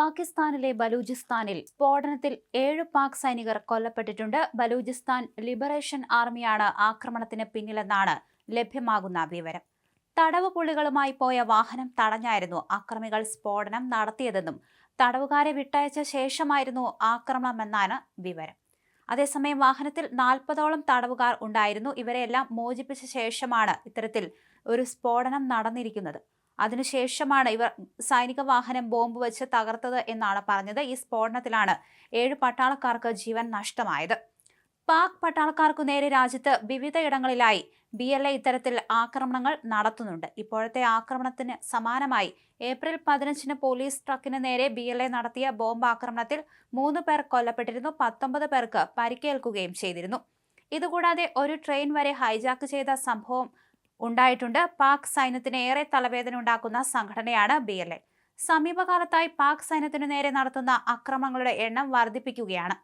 പാകിസ്ഥാനിലെ ബലൂചിസ്ഥാനിൽ സ്ഫോടനത്തിൽ ഏഴ് പാക് സൈനികർ കൊല്ലപ്പെട്ടിട്ടുണ്ട്. ബലൂചിസ്ഥാൻ ലിബറേഷൻ ആർമിയാണ് ആക്രമണത്തിന് പിന്നിലെന്നാണ് ലഭ്യമാകുന്ന വിവരം. തടവ് പുള്ളികളുമായി പോയ വാഹനം തടഞ്ഞായിരുന്നു അക്രമികൾ സ്ഫോടനം നടത്തിയതെന്നും തടവുകാരെ വിട്ടയച്ച ശേഷമായിരുന്നു ആക്രമണമെന്നാണ് വിവരം. അതേസമയം വാഹനത്തിൽ നാൽപ്പതോളം തടവുകാർ ഉണ്ടായിരുന്നു. ഇവരെല്ലാം മോചിപ്പിച്ച ശേഷമാണ് ഇത്തരത്തിൽ ഒരു സ്ഫോടനം നടന്നിരിക്കുന്നത്. അതിനുശേഷമാണ് ഇവർ സൈനിക വാഹനം ബോംബ് വെച്ച് തകർത്തത് എന്നാണ് പറഞ്ഞത്. ഈ സ്ഫോടനത്തിലാണ് ഏഴ് പട്ടാളക്കാർക്ക് ജീവൻ നഷ്ടമായത്. പാക് പട്ടാളക്കാർക്കു നേരെ രാജ്യത്ത് വിവിധയിടങ്ങളിലായി ബി എൽ എ ഇത്തരത്തിൽ ആക്രമണങ്ങൾ നടത്തുന്നുണ്ട്. ഇപ്പോഴത്തെ ആക്രമണത്തിന് സമാനമായി ഏപ്രിൽ പതിനഞ്ചിന് പോലീസ് ട്രക്കിന് നേരെ ബി എൽ എ നടത്തിയ ബോംബ് ആക്രമണത്തിൽ മൂന്ന് പേർ കൊല്ലപ്പെട്ടിരുന്നു. പത്തൊമ്പത് പേർക്ക് പരിക്കേൽക്കുകയും ചെയ്തിരുന്നു. ഇതുകൂടാതെ ഒരു ട്രെയിൻ വരെ ഹൈജാക്ക് ചെയ്ത സംഭവം ഉണ്ടായിട്ടുണ്ട്. പാക് സൈന്യത്തിന് ഏറെ തലവേദന ഉണ്ടാക്കുന്ന സംഘടനയാണ് ബി എൽ എ. സമീപകാലത്തായി പാക് സൈന്യത്തിനു നേരെ നടത്തുന്ന അക്രമങ്ങളുടെ എണ്ണം വർദ്ധിപ്പിക്കുകയാണ്.